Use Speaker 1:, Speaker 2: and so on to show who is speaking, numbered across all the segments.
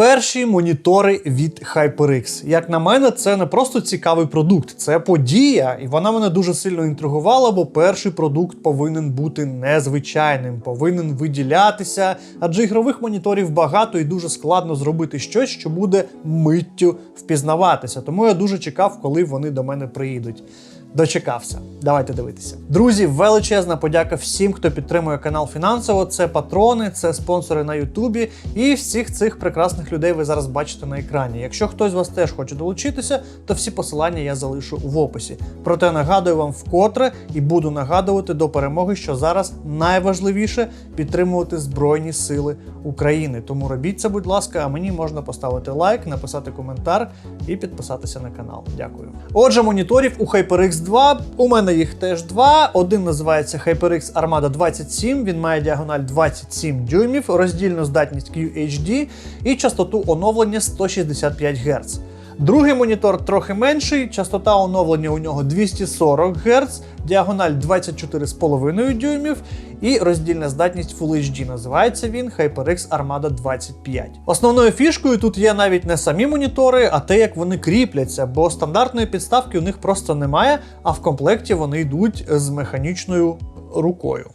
Speaker 1: Перші монітори від HyperX. Як на мене, це не просто цікавий продукт, це подія, і вона мене дуже сильно інтригувала, бо перший продукт повинен бути незвичайним, повинен виділятися, адже ігрових моніторів багато і дуже складно зробити щось, що буде миттю впізнаватися. Тому я дуже чекав, коли вони до мене приїдуть. Дочекався. Давайте дивитися. Друзі, величезна подяка всім, хто підтримує канал фінансово. Це патрони, це спонсори на Ютубі. І всіх цих прекрасних людей ви зараз бачите на екрані. Якщо хтось з вас теж хоче долучитися, то всі посилання я залишу в описі. Проте нагадую вам вкотре і буду нагадувати до перемоги, що зараз найважливіше підтримувати Збройні Сили України. Тому робіть це, будь ласка, а мені можна поставити лайк, написати коментар і підписатися на канал. Дякую. Отже, моніторів у HyperX 2. У мене їх теж два. Один називається HyperX Armada 27. Він має діагональ 27 дюймів, роздільну здатність QHD і частоту оновлення 165 Гц. Другий монітор трохи менший, частота оновлення у нього 240 Гц, діагональ 24,5 дюймів і роздільна здатність Full HD. Називається він HyperX Armada 25. Основною фішкою тут є навіть не самі монітори, а те, як вони кріпляться, бо стандартної підставки у них просто немає, а в комплекті вони йдуть з механічною рукою.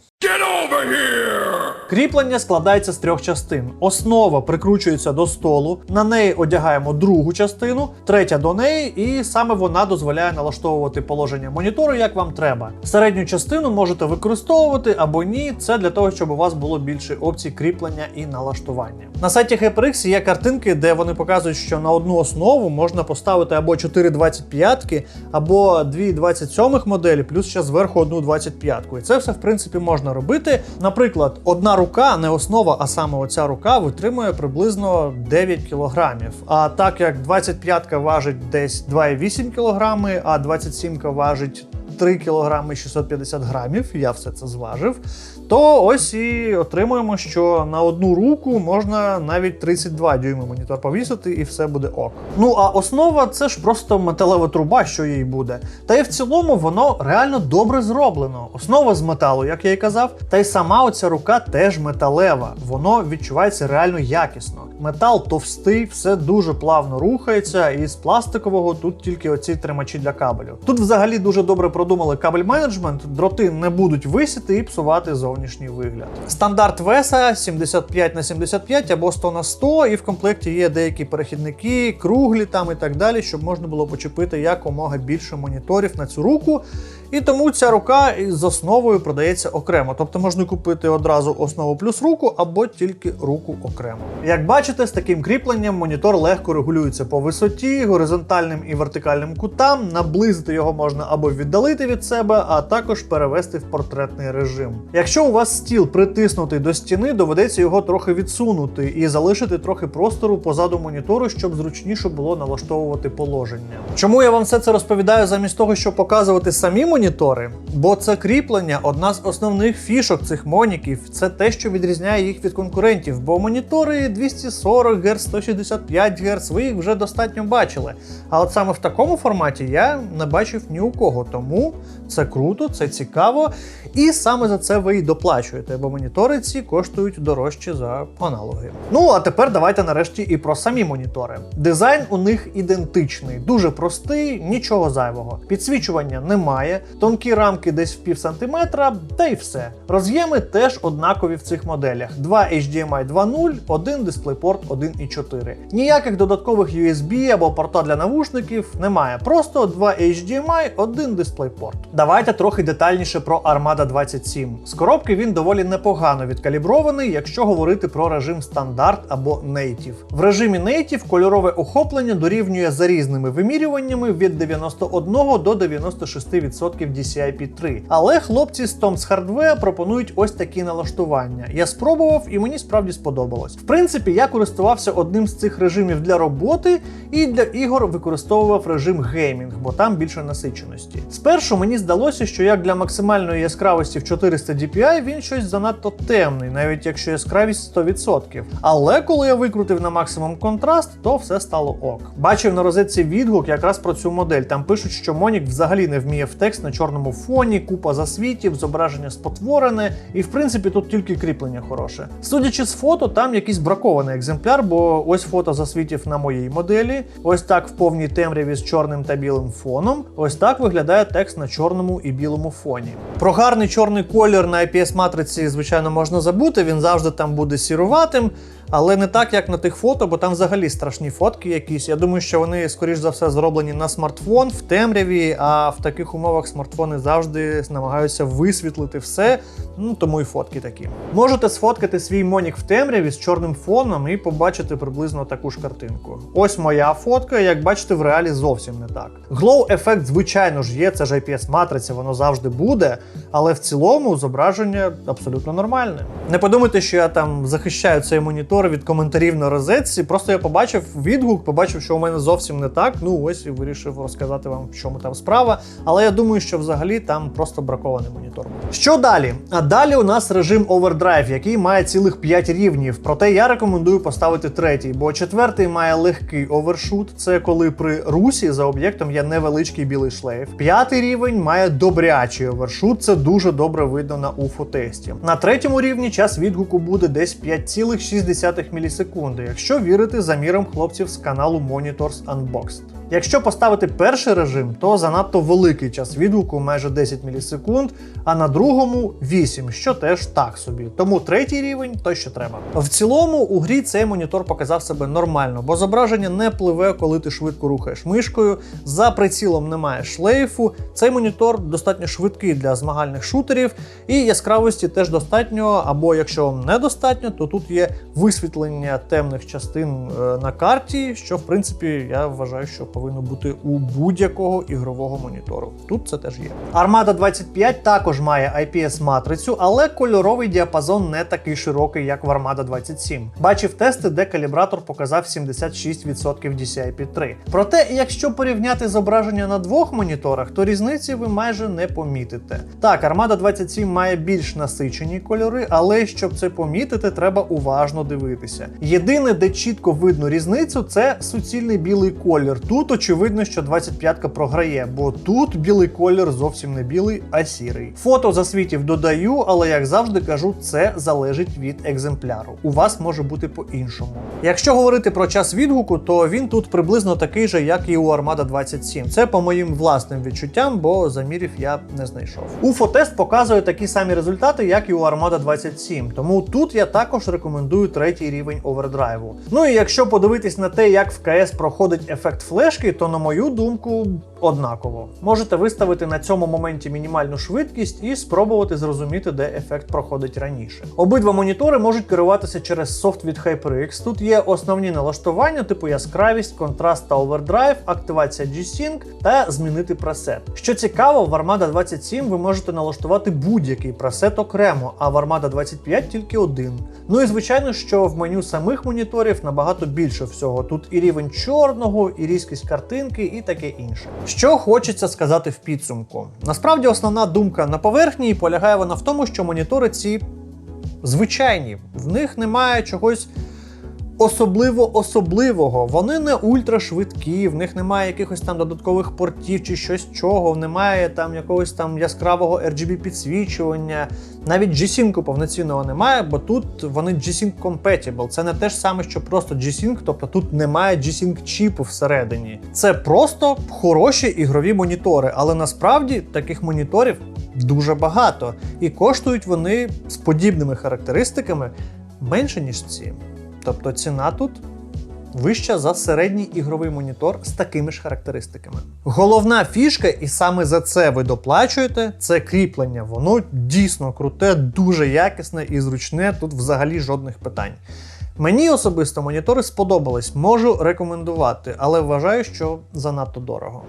Speaker 1: Кріплення складається з трьох частин. Основа прикручується до столу, на неї одягаємо другу частину, третя до неї, і саме вона дозволяє налаштовувати положення монітору, як вам треба. Середню частину можете використовувати або ні. Це для того, щоб у вас було більше опцій кріплення і налаштування. На сайті HyperX є картинки, де вони показують, що на одну основу можна поставити або 4,25, або 2,27 моделі, плюс ще зверху одну 25. І це все в принципі можна робити. Наприклад, одна рука, не основа, а саме оця рука витримує приблизно 9 кг. А так як 25 ка важить десь 2,8 кілограми, а 27 ка важить 3 кілограми 650 грамів, я все це зважив. То ось і отримуємо, що на одну руку можна навіть 32 дюйми монітор повісити, і все буде ок. Ну а основа це ж просто металева труба, що їй буде. Та й в цілому воно реально добре зроблено. Основа з металу, як я й казав, та й сама оця рука теж металева. Воно відчувається реально якісно. Метал товстий, все дуже плавно рухається, і з пластикового тут тільки оці тримачі для кабелю. Тут взагалі дуже добре продумали кабель менеджмент, дроти не будуть висіти і псувати зовнішній вигляд. Стандарт веса 75 на 75 або 100 на 100, і в комплекті є деякі перехідники, круглі там і так далі, щоб можна було почепити якомога більше моніторів на цю руку. І тому ця рука з основою продається окремо. Тобто можна купити одразу основу плюс руку або тільки руку окремо. Як бачите, з таким кріпленням монітор легко регулюється по висоті, горизонтальним і вертикальним кутам. Наблизити його можна або віддалити від себе, а також перевести в портретний режим. Якщо у вас стіл притиснутий до стіни, доведеться його трохи відсунути і залишити трохи простору позаду монітору, щоб зручніше було налаштовувати положення. Чому я вам все це розповідаю замість того, щоб показувати самі монітори? Бо це кріплення одна з основних фішок цих моніків. Це те, що відрізняє їх від конкурентів. Бо монітори 240 Гц, 165 Гц, ви їх вже достатньо бачили. А от саме в такому форматі я не бачив ні у кого. Тому це круто, це цікаво. І саме за це ви й доплачуєте, бо монітори ці коштують дорожче за аналоги. Ну а тепер давайте нарешті і про самі монітори. Дизайн у них ідентичний, дуже простий, нічого зайвого. Підсвічування немає, тонкі рамки десь в пів сантиметра, та й все. Роз'єми теж однакові в цих моделях: два HDMI 2.0, один DisplayPort 1.4. Ніяких додаткових USB або порта для навушників немає. Просто два HDMI, один DisplayPort. Давайте трохи детальніше про Armada 27. З коробки він доволі непогано відкалібрований, якщо говорити про режим стандарт або Native. В режимі Native кольорове охоплення дорівнює за різними вимірюваннями від 91 до 96% DCI-P3. Але хлопці з Tom's Hardware пропонують ось такі налаштування. Я спробував і мені справді сподобалось. В принципі, я користувався одним з цих режимів для роботи і для ігор використовував режим геймінг, бо там більше насиченості. Спершу мені здалося, що як для максимальної яскравості в 400 DPI він щось занадто темний, навіть якщо яскравість 100%. Але коли я викрутив на максимум контраст, то все стало ок. Бачив на розетці відгук якраз про цю модель. Там пишуть, що Монік взагалі не вміє в текст на чорному фоні, купа засвітів, зображення спотворене, і в принципі тут тільки кріплення хороше. Судячи з фото, там якийсь бракований екземпляр, бо ось фото засвітів на моїй моделі. Ось так в повній темряві з чорним та білим фоном. Ось так виглядає текст на чорному і білому фоні. Про гарний чорний колір на IPS матриці, звичайно, можна забути. Він завжди там буде сіруватим. Але не так, як на тих фото, бо там взагалі страшні фотки якісь. Я думаю, що вони, скоріш за все, зроблені на смартфон в темряві, а в таких умовах смартфони завжди намагаються висвітлити все, ну тому і фотки такі. Можете сфоткати свій монік в темряві з чорним фоном і побачити приблизно таку ж картинку. Ось моя фотка, як бачите, в реалі зовсім не так. Glow ефект, звичайно ж, є, це ж IPS матриця, воно завжди буде, але в цілому зображення абсолютно нормальне. Не подумайте, що я там захищаю цей монітор від коментарів на розетці. Просто я побачив відгук, побачив, що у мене зовсім не так. Ну ось і вирішив розказати вам, в чому там справа. Але я думаю, що взагалі там просто бракований монітор. Що далі? А далі у нас режим Overdrive, який має цілих 5 рівнів. Проте я рекомендую поставити третій, бо четвертий має легкий овершут. Це коли при русі за об'єктом є невеличкий білий шлейф. П'ятий рівень має добрячий овершут. Це дуже добре видно на уфо-тесті. На третьому рівні час відгуку буде десь 5,6 мілісекунди, якщо вірити замірам хлопців з каналу Monitors Unboxed. Якщо поставити перший режим, то занадто великий час відгуку, майже 10 мілісекунд, а на другому 8, що теж так собі. Тому третій рівень то що треба. В цілому у грі цей монітор показав себе нормально, бо зображення не пливе, коли ти швидко рухаєш мишкою. За прицілом немає шлейфу. Цей монітор достатньо швидкий для змагальних шутерів, і яскравості теж достатньо. Або якщо недостатньо, то тут є висвітлення темних частин е, на карті, що в принципі я вважаю, що повинно бути у будь-якого ігрового монітору. Тут це теж є. Armada 25 також має IPS-матрицю, але кольоровий діапазон не такий широкий, як в Armada 27. Бачив тести, де калібратор показав 76% DCI-P3. Проте, якщо порівняти зображення на двох моніторах, то різниці ви майже не помітите. Так, Armada 27 має більш насичені кольори, але щоб це помітити, треба уважно дивитися. Єдине, де чітко видно різницю, це суцільний білий колір. Тут очевидно, що 25-ка програє, бо тут білий колір зовсім не білий, а сірий. Фото засвітів додаю, але як завжди кажу, це залежить від екземпляру. У вас може бути по-іншому. Якщо говорити про час відгуку, то він тут приблизно такий же, як і у Armada 27. Це по моїм власним відчуттям, бо замірів я не знайшов. Уфотест показує такі самі результати, як і у Armada 27. Тому тут я також рекомендую третій рівень овердрайву. Ну і якщо подивитись на те, як в КС проходить ефект флешки, то на мою думку однаково. Можете виставити на цьому моменті мінімальну швидкість і спробувати зрозуміти, де ефект проходить раніше. Обидва монітори можуть керуватися через софт від HyperX. Тут є основні налаштування, типу яскравість, контраст та овердрайв, активація G-Sync та змінити пресет. Що цікаво, в Armada 27 ви можете налаштувати будь-який пресет окремо, а в Armada 25 тільки один. Ну і звичайно, що в меню самих моніторів набагато більше всього. Тут і рівень чорного, і різкість картинки, і таке інше. Що хочеться сказати в підсумку? Насправді основна думка на поверхні і полягає вона в тому, що монітори ці звичайні, в них немає чогось. Особливо особливого, вони не ультрашвидкі, в них немає якихось там додаткових портів чи щось чого, немає там якогось там яскравого RGB підсвічування. Навіть G-Sync повноцінного немає, бо тут вони G-Sync compatible. Це не те ж саме, що просто G-Sync, тобто тут немає G-Sync чіпу всередині. Це просто хороші ігрові монітори, але насправді таких моніторів дуже багато, і коштують вони з подібними характеристиками менше ніж ці. Тобто ціна тут вища за середній ігровий монітор з такими ж характеристиками. Головна фішка, і саме за це ви доплачуєте, це кріплення. Воно дійсно круте, дуже якісне і зручне. Тут взагалі жодних питань. Мені особисто монітори сподобались, можу рекомендувати, але вважаю, що занадто дорого.